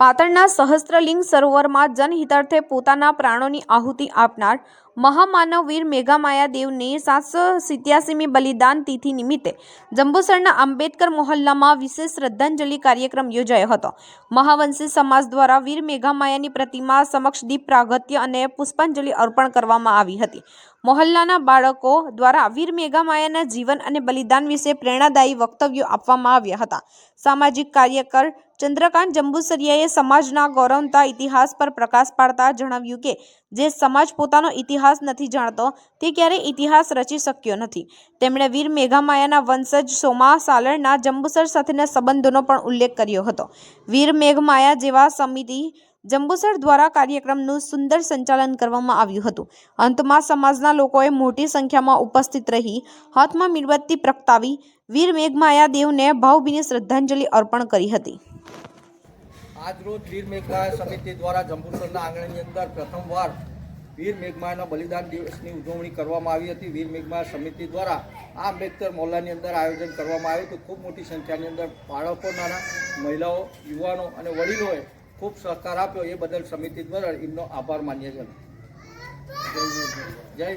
પાટણના સહસ્ત્રલિંગ સરોવરમાં જનહિતાર્થે પોતાના પ્રાણોની આહુતિ આપનાર મહામાનવ વીર મેઘામાયા દેવની સાતસો સિત્યાસીમી બલિદાન તિથિ નિમિત્તે જંબુસરના આંબેડકર મોહલ્લામાં વિશેષ શ્રદ્ધાંજલિ કાર્યક્રમ યોજાયો હતો. મહાવંશી સમાજ દ્વારા વીર મેઘામાયાની પ્રતિમા સમક્ષ દીપ પ્રાગત્ય અને પુષ્પાંજલિ અર્પણ કરવામાં આવી હતી. મોહલ્લાના બાળકો દ્વારા વીર મેઘામાયાના જીવન અને બલિદાન વિશે પ્રેરણાદાયી વક્તવ્યો આપવામાં આવ્યા હતા. સામાજિક કાર્યકર ચંદ્રકાંત જંબુસરિયાએ સમાજના ગૌરવતા ઇતિહાસ પર પ્રકાશ પાડતા જણાવ્યું કે, જે સમાજ પોતાનો ઇતિહાસ નથી જાણતો, તે ક્યારેય ઇતિહાસ રચી શક્યો નથી. તેમણે વીર મેઘામાયાના વંશજ સોમા સાલરના જંબુસર સાથેના સંબંધોનો પણ ઉલ્લેખ કર્યો હતો. વીર મેઘમાયા જેવા સમિતિ જંબુસર દ્વારા કાર્યક્રમનું સુંદર સંચાલન કરવામાં આવ્યું હતું. અંતમાં સમાજના લોકોએ મોટી સંખ્યામાં ઉપસ્થિત રહી, હાથમાં મીણબત્તી પ્રગટાવી, વીર મેઘમાયા દેવને ભાવભીની શ્રદ્ધાંજલિ અર્પણ કરી હતી. આજરોજ વીર મેઘમાયા સમિતિ દ્વારા જંબુસરના આંગણાની અંદર પ્રથમવાર વીર મેઘમાના બલિદાન દિવસની ઉજવણી કરવામાં આવી હતી. વીર મેઘમા સમિતિ દ્વારા આ આંબેડકર મોહલ્લાની અંદર આયોજન કરવામાં આવ્યું હતું. ખૂબ મોટી સંખ્યાની અંદર બાળકો, નાના મહિલાઓ, યુવાનો અને વડીલોએ ખૂબ સહકાર આપ્યો. એ બદલ સમિતિ દ્વારા એમનો આભાર માન્ય છે જય જય